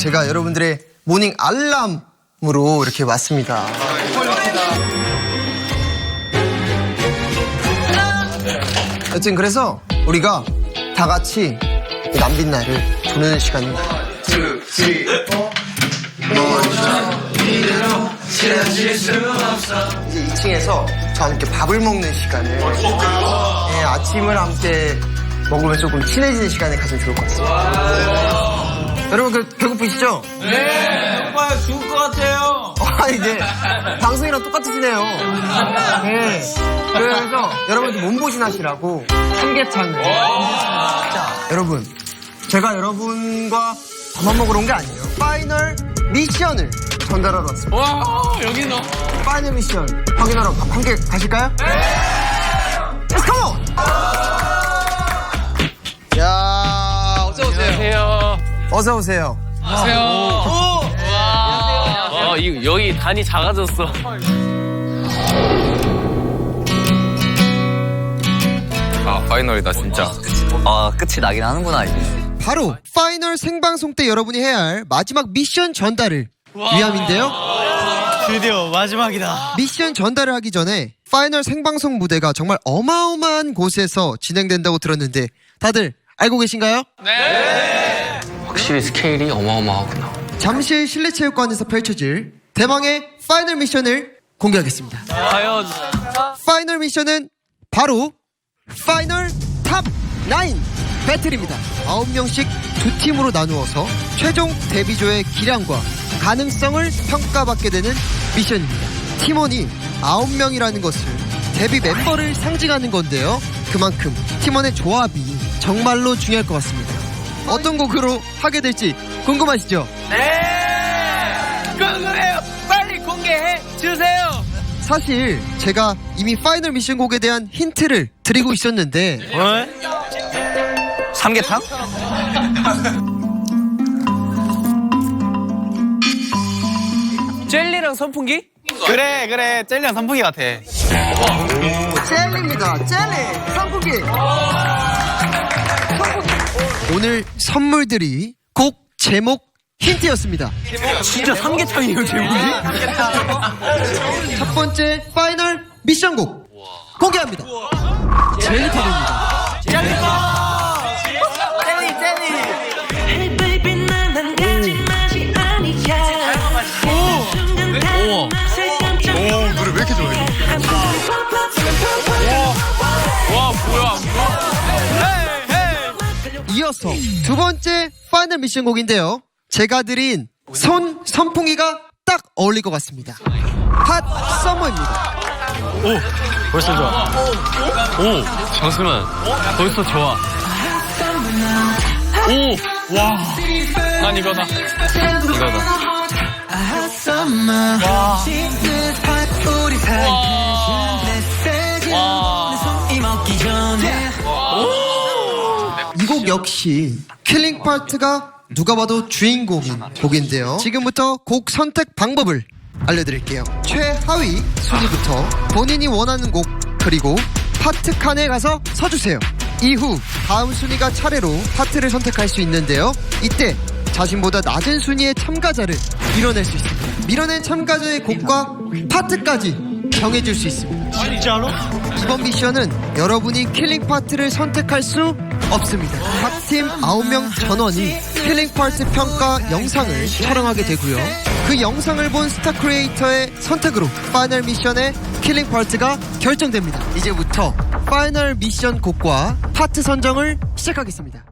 제가 여러분들의 모닝 알람으로 이렇게 왔습니다. 여튼 그래서 우리가 다 같이 이 남빛 날을 보내는 시간입니다. 이제 2층에서 저와 함께 밥을 먹는 시간을 네, 아침을 함께 먹으면 조금 친해지는 시간을 가지면 좋을 것 같습니다. 여러분 그 배고프시죠? 오빠 죽을 것 같아요. 아 이제 방송이랑 똑같으시네요. 네. 그래서 여러분들 몸보신 하시라고 삼계탕을. 자 여러분 제가 여러분과 밥만 먹으러 온 게 아니에요. 파이널 미션을 전달하러 왔습니다. 와 여기 너. 파이널 미션 확인하러 가- 함께 가실까요? 네! 어서 오세요. 안녕하세요. 와, 이, 여기 단이 작아졌어. 아 파이널이 다 진짜 아 끝이 나긴 하는구나 이게 바로 파이널 생방송 때 여러분이 해야 할 마지막 미션 전달을 위함인데요. 드디어 마지막이다. 미션 전달을 하기 전에 파이널 생방송 무대가 정말 어마어마한 곳에서 진행된다고 들었는데 다들 알고 계신가요? 확실히 스케일이 어마어마하구나. 잠실 실내체육관에서 펼쳐질 대망의 파이널 미션을 공개하겠습니다. 과연 파이널 미션은 바로 파이널 탑9 배틀입니다. 9명씩 두 팀으로 나누어서 최종 데뷔조의 기량과 가능성을 평가받게 되는 미션입니다. 팀원이 9명이라는 것은 데뷔 멤버를 상징하는 건데요. 그만큼 팀원의 조합이 정말로 중요할 것 같습니다. 어떤 곡으로 하게 될지 궁금하시죠? 궁금해요. 빨리 공개해 주세요. 사실 제가 이미 파이널 미션 곡에 대한 힌트를 드리고 있었는데 삼계탕? 젤리랑 선풍기? 그래 그래 젤리랑 선풍기 같아. 젤리입니다. 젤리 선풍기. 오늘 선물들이 곡 제목 힌트였습니다. 진짜 삼계탕이에요 제목이? 첫 번째 파이널 미션곡 공개합니다. 젤리팝입니다. Hey 이어서 두 번째 파이널 미션 곡인데요. 제가 드린 손 선풍기가 딱 어울릴 것 같습니다. 핫 서머입니다. 벌써 좋아. 오 잠시만. 벌써 좋아. 오 와. 난 이거다. 이거다. 이곡 역시 킬링 파트가 누가 봐도 주인공인 곡인데요. 지금부터 곡 선택 방법을 알려드릴게요. 최하위 순위부터 본인이 원하는 곡 그리고 파트 칸에 가서 서주세요. 이후 다음 순위가 차례로 파트를 선택할 수 있는데요. 이때 자신보다 낮은 순위의 참가자를 밀어낼 수 있습니다. 밀어낸 참가자의 곡과 파트까지 정해줄 수 있습니다. 진짜로? 이번 미션은 여러분이 킬링 파트를 선택할 수 없습니다. 각 팀 9명 전원이 킬링 파트 평가 영상을 촬영하게 되고요. 그 영상을 본 스타 크리에이터의 선택으로 파이널 미션의 킬링 파트가 결정됩니다. 이제부터 파이널 미션 곡과 파트 선정을 시작하겠습니다.